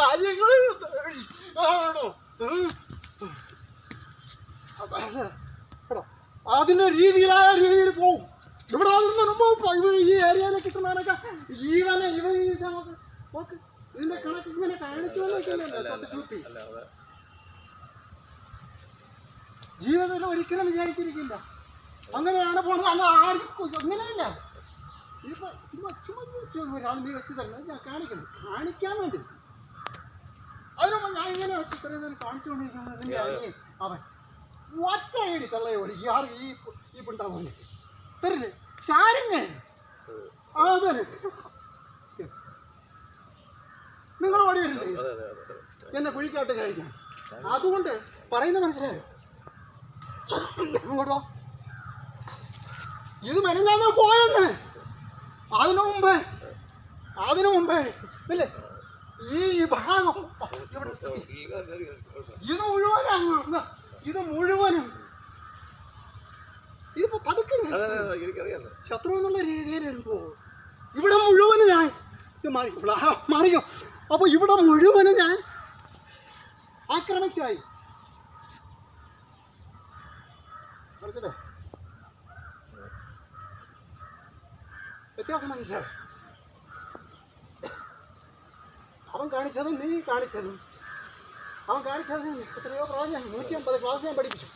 കാര്യങ്ങൾ ആണോ എടോ, അതിന്റെ രീതിയിലായ രീതിയിൽ പോവും. ഇവിടെ അതിന് മുമ്പ് ഈ ഏരിയയിൽ കിട്ടുന്നതിനൊക്കെ ജീവനെ ഇവ നമുക്ക്. ഇതിന്റെ കണക്ക് ഇങ്ങനെ കാണിച്ചു ജീവിതത്തിൽ ഒരിക്കലും വിചാരിച്ചിരിക്കില്ല. അങ്ങനെയാണ് പോണത്. അല്ല ആർക്കും അങ്ങനെയല്ല. ഇതിപ്പോ ചുമ്മാ ഒരാൾ നീ വെച്ച് തരണം ഞാൻ കാണിക്കണം കാണിക്കാൻ വേണ്ടി. ഞാൻ ഇങ്ങനെ വെച്ച് ഇത്രയും നേരം കാണിച്ചുകൊണ്ടിരിക്കുന്നത് നിന്റെ അനിയൻ അവൻ. ഇയാൾ ഈ ഈ പിണ്ടാവുന്നു തരില്ലേ? ചാരിങ്ങ. ആ നിങ്ങൾ ഓടി വരില്ലേ എന്നെ കുഴിക്കാട്ട് കഴിക്കാം അതുകൊണ്ട് പറയുന്ന മനസ്സിലായോ? അങ്ങോട്ടോ ഇത് മരുന്നാന്ന് പോയെന്ന് അതിനു മുമ്പേ അതിനു മുമ്പേ ഇല്ലേ? ഈ ഭാഗം ഇത് മുഴുവനാണ്. ഇത് മുഴുവനും. ഇതിപ്പോ പതുക്കെ ശത്രു എന്നുള്ള രീതിയിൽ വരുമ്പോ ഇവിടെ മുഴുവനും ഞാൻ മാറിയോ മാറിയോ അപ്പൊ ഇവിടെ മുഴുവനും ഞാൻ ആക്രമിച്ചായി. മനസ്സിലോ വ്യത്യാസം മനസ്സിലായി? അവൻ കാണിച്ചതും നീ കാണിച്ചതും അവൻ കാണിച്ചത് എത്രയോ പ്രാവശ്യം നൂറ്റി അമ്പത് ക്ലാസ് ഞാൻ പഠിപ്പിച്ചു.